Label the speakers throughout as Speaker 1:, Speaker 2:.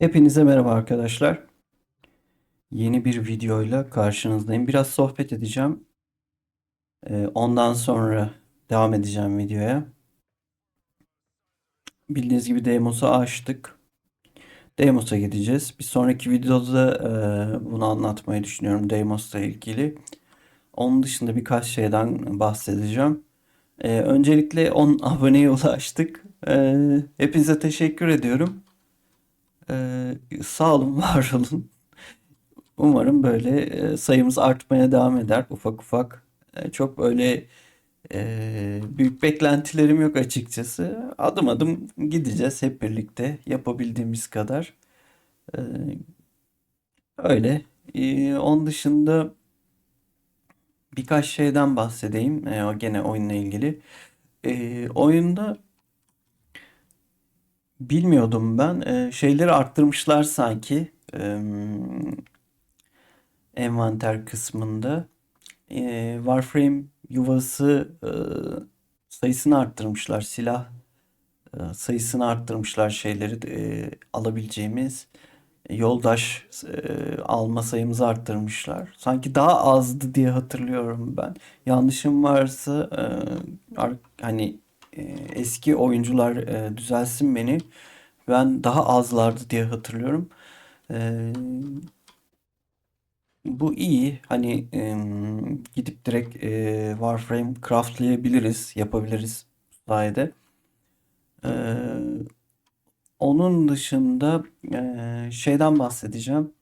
Speaker 1: Hepinize merhaba arkadaşlar. Yeni bir videoyla karşınızdayım. Biraz sohbet edeceğim. Ee, ondan sonra devam edeceğim videoya. Bildiğiniz gibi Deimos'u açtık. Deimos'a gideceğiz. Bir sonraki videoda e, bunu anlatmayı düşünüyorum Deimos'la ilgili. Onun dışında birkaç şeyden bahsedeceğim. Ee, öncelikle 10 aboneye ulaştık. Ee, hepinize teşekkür ediyorum. Sağ olun, var olun. Umarım böyle e, sayımız artmaya devam eder ufak ufak. E, çok böyle e, büyük beklentilerim yok açıkçası. Adım adım gideceğiz hep birlikte yapabildiğimiz kadar. E, öyle. E, onun dışında birkaç şeyden bahsedeyim. E, gene oyunla ilgili. E, oyunda bilmiyordum ben. E, şeyleri arttırmışlar sanki. E, envanter kısmında. Ee, Warframe yuvası e, sayısını arttırmışlar. Silah e, sayısını arttırmışlar şeyleri e, alabileceğimiz. Yoldaş e, alma sayımızı arttırmışlar. Sanki daha azdı diye hatırlıyorum ben. Yanlışım varsa e, hani e, eski oyuncular e, düzelsin beni. Ben daha azlardı diye hatırlıyorum. E, bu iyi. Hani em, gidip direkt e, Warframe craftlayabiliriz, yapabiliriz sayede. Ee, onun dışında e, şeyden bahsedeceğim.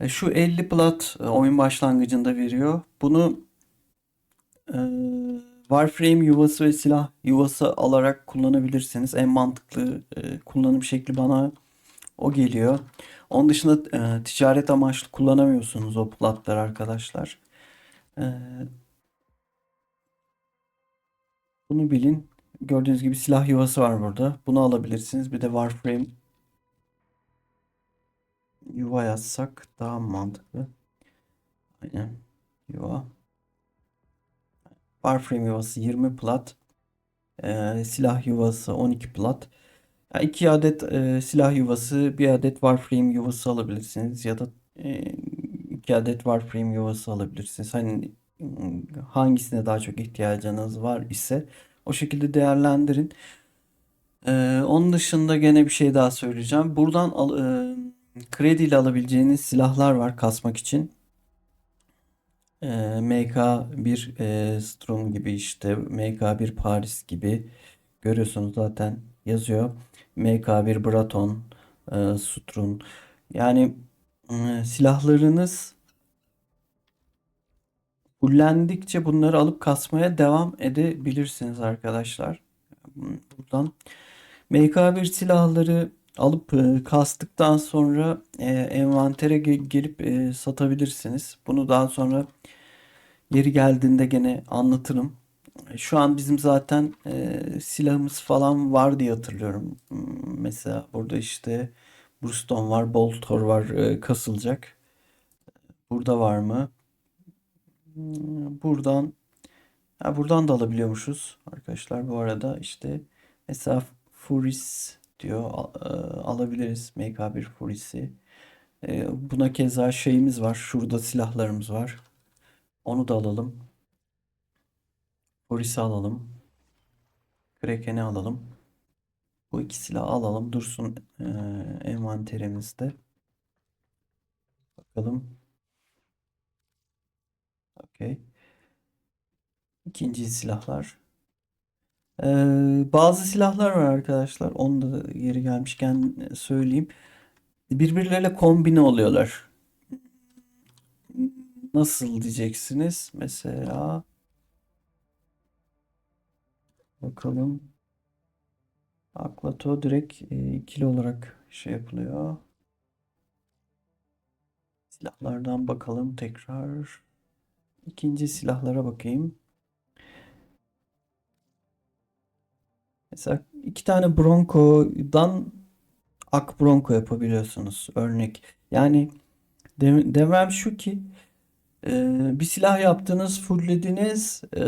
Speaker 1: E, şu 50 plat e, oyun başlangıcında veriyor. Bunu e, Warframe yuvası ve silah yuvası alarak kullanabilirsiniz. En mantıklı e, kullanım şekli bana o geliyor. Onun dışında e, ticaret amaçlı kullanamıyorsunuz o platları arkadaşlar. E, bunu bilin. Gördüğünüz gibi silah yuvası var burada. Bunu alabilirsiniz. Bir de Warframe yuva yazsak daha mantıklı. Aynen. Yuva. Warframe yuvası 20 plat. E, silah yuvası 12 plat. Ya iki adet e, silah yuvası, bir adet Warframe yuvası alabilirsiniz ya da e, iki adet Warframe yuvası alabilirsiniz. Hani mm, hangisine daha çok ihtiyacınız var ise o şekilde değerlendirin. E, onun dışında gene bir şey daha söyleyeceğim. Buradan al, e, krediyle alabileceğiniz silahlar var kasmak için. E, MK1 e, Strum gibi işte MK1 Paris gibi görüyorsunuz zaten yazıyor. MK1 Braton, e, Sutrun. Yani e, silahlarınız fullendikçe bunları alıp kasmaya devam edebilirsiniz arkadaşlar. Buradan MK1 silahları alıp e, kastıktan sonra e, envantere ge- gelip e, satabilirsiniz. Bunu daha sonra yeri geldiğinde gene anlatırım. Şu an bizim zaten e, silahımız falan var diye hatırlıyorum. Hmm, Mesela burada işte Brimstone var, Boltor var e, kasılacak. Burada var mı? Hmm, Buradan ha, buradan da alabiliyormuşuz arkadaşlar. Bu arada işte mesela Furis diyor al- e, alabiliriz MK1 Furis'i. E, buna keza şeyimiz var. Şurada silahlarımız var. Onu da alalım. Furis'i alalım. Kraken'i alalım. Bu iki silahı alalım. Dursun e, envanterimizde. Bakalım. Okey. İkinci silahlar. Ee, bazı silahlar var arkadaşlar. Onu da yeri gelmişken söyleyeyim. Birbirleriyle kombine oluyorlar. Nasıl diyeceksiniz? Mesela bakalım. Aklato direkt e, ikili olarak şey yapılıyor. Silahlardan bakalım tekrar. İkinci silahlara bakayım. Mesela iki tane Bronco'dan Ak Bronco yapabiliyorsunuz. Örnek. Yani dem- demem şu ki e, bir silah yaptınız, fulllediniz, e,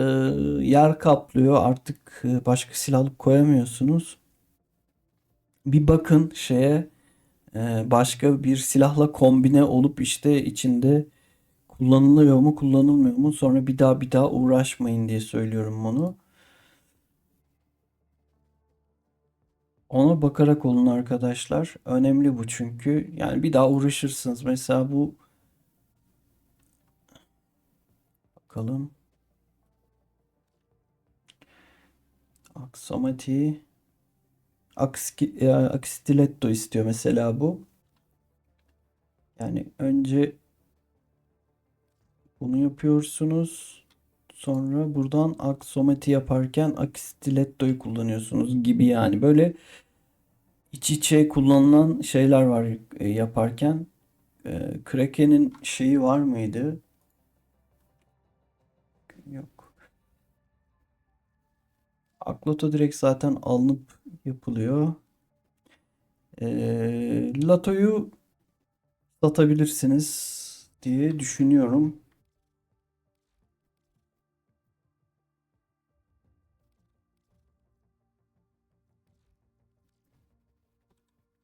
Speaker 1: yer kaplıyor. Artık e, başka silah alıp koyamıyorsunuz. bir bakın şeye e, başka bir silahla kombine olup işte içinde kullanılıyor mu kullanılmıyor mu sonra bir daha bir daha uğraşmayın diye söylüyorum bunu. Ona bakarak olun arkadaşlar. Önemli bu çünkü. Yani bir daha uğraşırsınız. Mesela bu bakalım. Aksomati Akski, e, Akstiletto istiyor mesela bu. Yani önce bunu yapıyorsunuz. Sonra buradan aksomati yaparken akstiletto'yu kullanıyorsunuz gibi yani. Böyle iç içe kullanılan şeyler var e, yaparken. E, Kraken'in şeyi var mıydı? Akloto direkt zaten alınıp yapılıyor. E, Lato'yu satabilirsiniz diye düşünüyorum.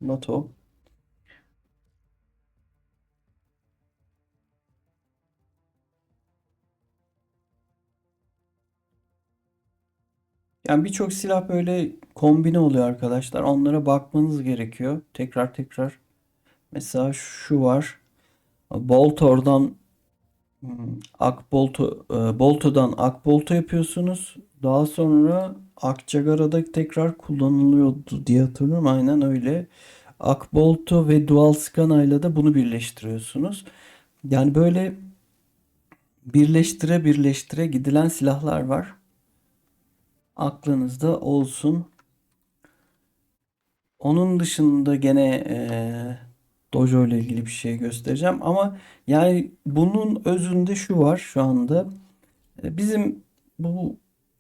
Speaker 1: Lato. Yani birçok silah böyle kombine oluyor arkadaşlar. Onlara bakmanız gerekiyor. Tekrar tekrar. Mesela şu var. Boltor'dan hmm, Akbolto, e, Bolto'dan Akbolto yapıyorsunuz. Daha sonra Akçagara'da tekrar kullanılıyordu diye hatırlıyorum. Aynen öyle. Akbolto ve Dual Scana ile de bunu birleştiriyorsunuz. Yani böyle birleştire birleştire gidilen silahlar var. Aklınızda olsun. Onun dışında gene eee Dojo ile ilgili bir şey göstereceğim ama yani bunun özünde şu var şu anda. E, Bizim bu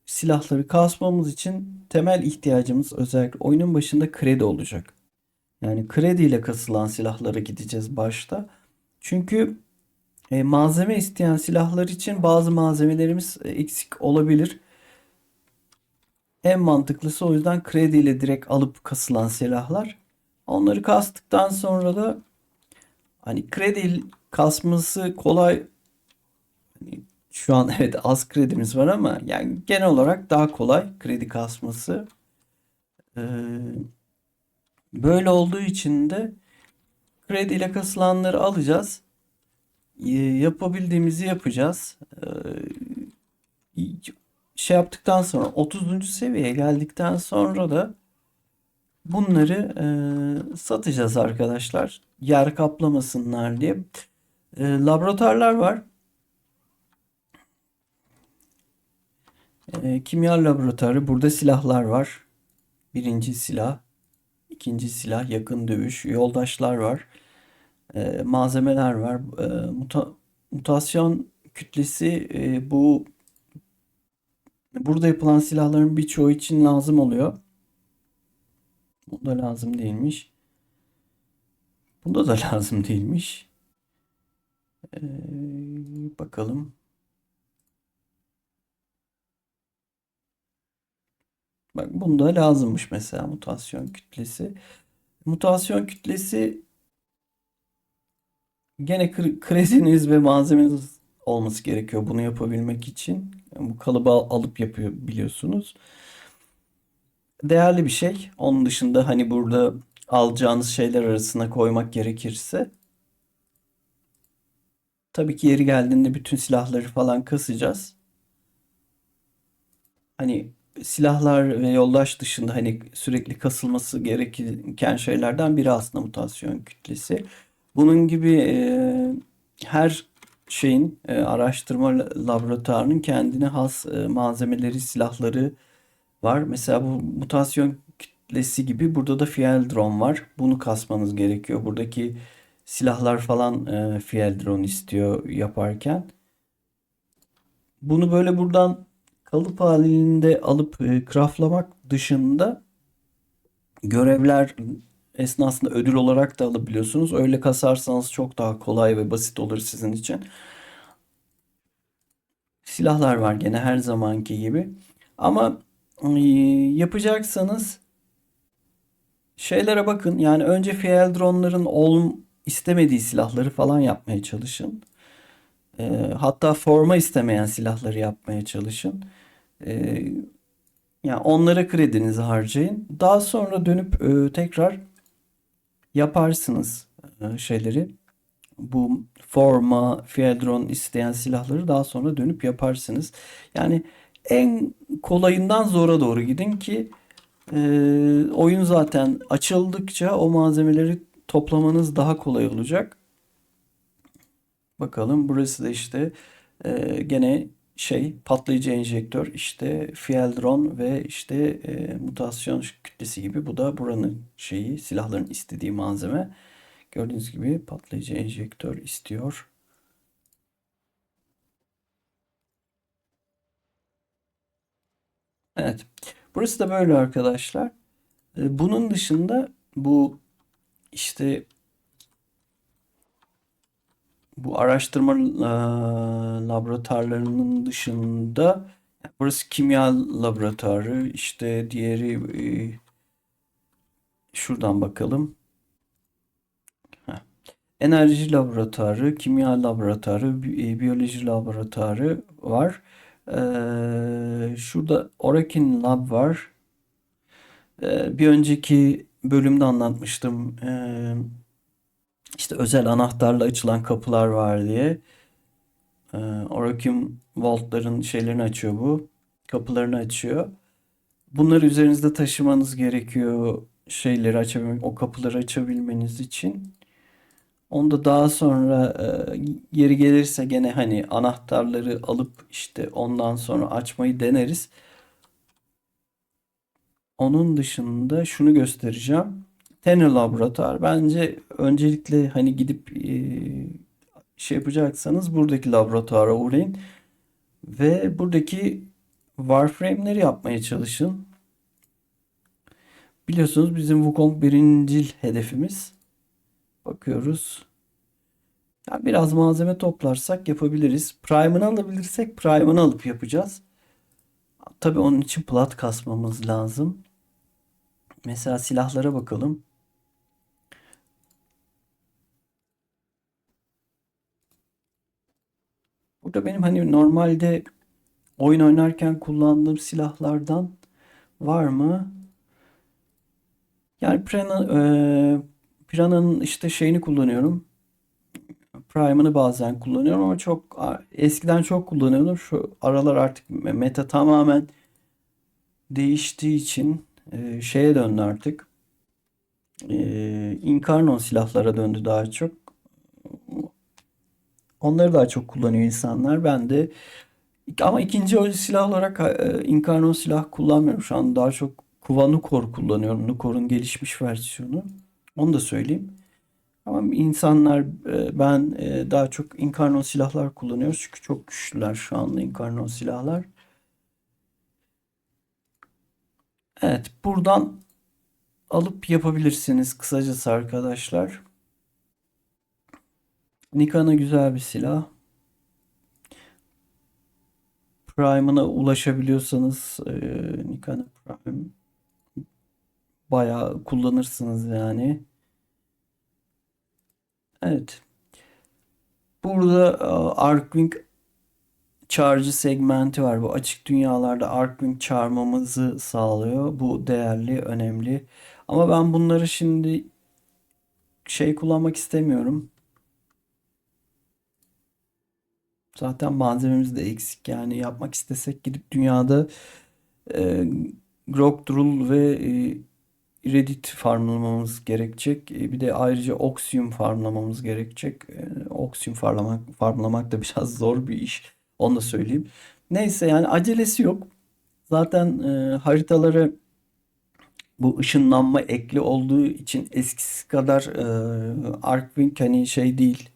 Speaker 1: silahları kasmamız için temel ihtiyacımız özellikle oyunun başında kredi olacak. Yani krediyle kasılan silahlara gideceğiz başta. Çünkü e, malzeme isteyen silahlar için bazı malzemelerimiz e, eksik olabilir. En mantıklısı o yüzden krediyle direkt alıp kasılan silahlar. Onları kastıktan sonra da hani kredi kasması kolay. Hani şu an evet az kredimiz var ama yani genel olarak daha kolay kredi kasması. Ee, böyle olduğu için de krediyle kasılanları alacağız. Ee, yapabildiğimizi yapacağız. Ee, şey yaptıktan sonra 30. seviyeye geldikten sonra da bunları e, satacağız arkadaşlar. Yer kaplamasınlar diye. E, laboratuvarlar var. E, kimya laboratuvarı. Burada silahlar var. Birinci silah, ikinci silah, yakın dövüş, yoldaşlar var. E, malzemeler var. E, muta- mutasyon kütlesi e, bu burada yapılan silahların birçoğu için lazım oluyor. Bu da lazım değilmiş. Bunda da lazım değilmiş. Ee, bakalım. Bak bunda lazımmış mesela mutasyon kütlesi. Mutasyon kütlesi gene kre- krediniz ve malzemeniz olması gerekiyor bunu yapabilmek için. Yani bu kalıbı al- alıp yapıyor biliyorsunuz. Değerli bir şey. Onun dışında hani burada alacağınız şeyler arasına koymak gerekirse tabii ki yeri geldiğinde bütün silahları falan kasacağız. Hani silahlar ve yoldaş dışında hani sürekli kasılması gereken şeylerden biri aslında mutasyon kütlesi. Bunun gibi e, her şeyin e, araştırma laboratuvarının kendine has e, malzemeleri, silahları var. Mesela bu mutasyon kütlesi gibi burada da Fieldron var. Bunu kasmanız gerekiyor. Buradaki silahlar falan e, Fieldron istiyor yaparken. Bunu böyle buradan kalıp halinde alıp e, craftlamak dışında görevler esnasında ödül olarak da alabiliyorsunuz. Öyle kasarsanız çok daha kolay ve basit olur sizin için. Silahlar var gene her zamanki gibi. Ama e, yapacaksanız şeylere bakın. Yani önce Fieldron'ların ol istemediği silahları falan yapmaya çalışın. Ee, hatta forma istemeyen silahları yapmaya çalışın. Ee, yani onlara kredinizi harcayın. Daha sonra dönüp e, tekrar yaparsınız e, şeyleri. Bu forma, Fieldron isteyen silahları daha sonra dönüp yaparsınız. Yani en kolayından zora doğru gidin ki e, oyun zaten açıldıkça o malzemeleri toplamanız daha kolay olacak. Bakalım burası da işte e, gene şey patlayıcı enjektör işte Fieldron ve işte e, mutasyon kütlesi gibi bu da buranın şeyi silahların istediği malzeme. Gördüğünüz gibi patlayıcı enjektör istiyor. Evet. Burası da böyle arkadaşlar. E, Bunun dışında bu işte bu araştırma e, laboratuvarlarının dışında burası kimya laboratuvarı işte diğeri e, şuradan bakalım. Enerji laboratuvarı, kimya laboratuvarı, bi- biyoloji laboratuvarı var. Ee, şurada Oracle Lab var. Ee, bir önceki bölümde anlatmıştım. Ee, işte özel anahtarla açılan kapılar var diye. Ee, Oracle Vault'ların şeylerini açıyor bu. Kapılarını açıyor. Bunları üzerinizde taşımanız gerekiyor. Şeyleri açabilmek, o kapıları açabilmeniz için. Onu da daha sonra e, yeri gelirse gene hani anahtarları alıp işte ondan sonra açmayı deneriz. Onun dışında şunu göstereceğim. Tanner Laboratuvar. Bence öncelikle hani gidip e, şey yapacaksanız buradaki laboratuvara uğrayın ve buradaki Warframe'leri yapmaya çalışın. Biliyorsunuz bizim Wukong birincil hedefimiz. Bakıyoruz. Ya biraz malzeme toplarsak yapabiliriz. Prime'ını alabilirsek Prime'ını alıp yapacağız. Tabii onun için plat kasmamız lazım. Mesela silahlara bakalım. Burada benim hani normalde oyun oynarken kullandığım silahlardan var mı? Yani Piranha, e, Piranha'nın işte şeyini kullanıyorum. Prime'ını bazen kullanıyorum ama çok eskiden çok kullanıyordum. Şu aralar artık meta tamamen değiştiği için e, şeye döndü artık. E, Incarnon silahlara döndü daha çok. Onları daha çok kullanıyor insanlar. Ben de ama ikinci o silah olarak e, Incarnon silah kullanmıyorum. Şu an daha çok Kuva Nukor kullanıyorum. Nukor'un gelişmiş versiyonu. Onu da söyleyeyim. Ama insanlar e, ben e, daha çok Incarnon silahlar kullanıyoruz. Çünkü çok güçlüler şu anda Incarnon silahlar. Evet, buradan alıp yapabilirsiniz kısacası arkadaşlar. Nikana güzel bir silah. Prime'ına ulaşabiliyorsanız e, Nikana Prime bayağı kullanırsınız yani. Evet. Burada e, Arcwing çağrıcı segmenti var. Bu açık dünyalarda Arcwing çağırmamızı sağlıyor. Bu değerli, önemli. Ama ben bunları şimdi şey kullanmak istemiyorum. Zaten malzememiz de eksik. Yani yapmak istesek gidip dünyada e, Grokdrul ve e, Reddit farmlamamız gerekecek. E, bir de ayrıca Oxium farmlamamız gerekecek. E, Oxium farmlamak, farmlamak da biraz zor bir iş. Onu da söyleyeyim. Neyse yani acelesi yok. Zaten e, haritaları bu ışınlanma ekli olduğu için eskisi kadar e, Arcwing hani şey değil.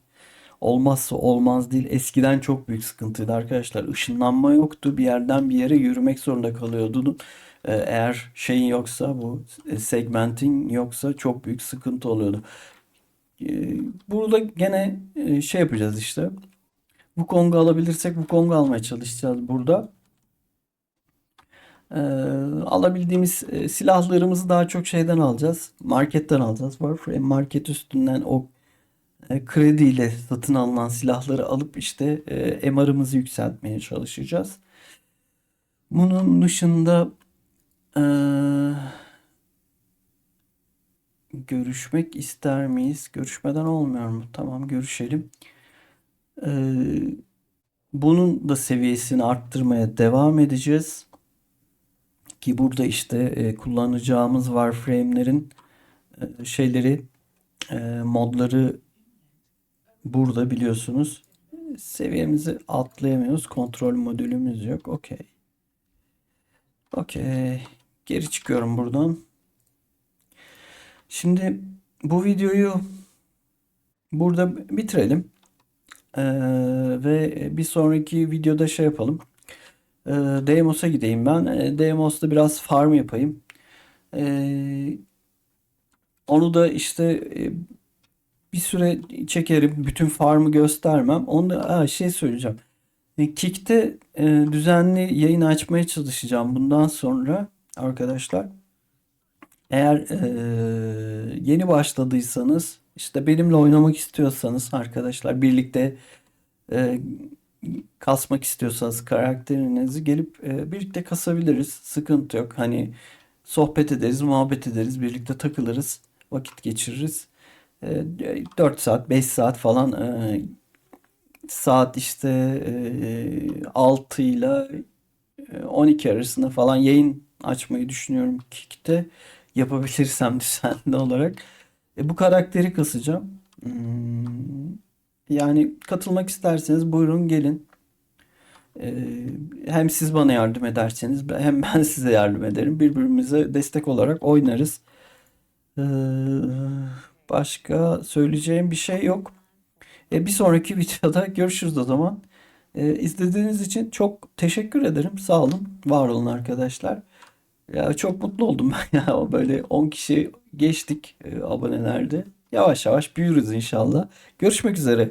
Speaker 1: Olmazsa olmaz değil. Eskiden çok büyük sıkıntıydı arkadaşlar. Işınlanma yoktu. Bir yerden bir yere yürümek zorunda kalıyordun. E, eğer şeyin yoksa bu e, segmentin yoksa çok büyük sıkıntı oluyordu. E, burada gene e, şey yapacağız işte. Bu Kong'u alabilirsek bu Kong'u almaya çalışacağız burada. Ee, alabildiğimiz e, silahlarımızı daha çok şeyden alacağız. Marketten alacağız. Warframe market üstünden o e, krediyle satın alınan silahları alıp işte e, MR'ımızı yükseltmeye çalışacağız. Bunun dışında e, görüşmek ister miyiz? Görüşmeden olmuyor mu? Tamam görüşelim. E, bunun da seviyesini arttırmaya devam edeceğiz. Ki burada işte e, kullanacağımız Warframe'lerin e, şeyleri e, modları burada biliyorsunuz. Seviyemizi atlayamıyoruz. Kontrol modülümüz yok. Okey. Okey. Geri çıkıyorum buradan. Şimdi bu videoyu burada bitirelim. Ee, ve bir sonraki videoda şey yapalım. Ee, Deimos'a gideyim ben. Ee, biraz farm yapayım. Ee, onu da işte e, bir süre çekerim. Bütün farmı göstermem. Onu da ha, şey söyleyeceğim. E, Kick'te e, düzenli yayın açmaya çalışacağım bundan sonra arkadaşlar. Eğer e, yeni başladıysanız işte benimle oynamak istiyorsanız arkadaşlar birlikte e, kasmak istiyorsanız karakterinizi gelip e, birlikte kasabiliriz. Sıkıntı yok. Hani sohbet ederiz, muhabbet ederiz, birlikte takılırız, vakit geçiririz. E, 4 saat, 5 saat falan e, saat işte e, 6 ile e, 12 arasında falan yayın açmayı düşünüyorum Kick'te. Yapabilirsem düzenli olarak. E, bu karakteri kasacağım. Hmm, yani katılmak isterseniz buyurun gelin. E, hem siz bana yardım ederseniz hem ben size yardım ederim. Birbirimize destek olarak oynarız. Başka söyleyeceğim bir şey yok. E, bir sonraki videoda görüşürüz o zaman. E, izlediğiniz için çok teşekkür ederim. Sağ olun, var olun arkadaşlar. Ya çok mutlu oldum ben ya. Böyle 10 kişi geçtik e, abonelerde. Yavaş yavaş büyürüz inşallah. Görüşmek üzere.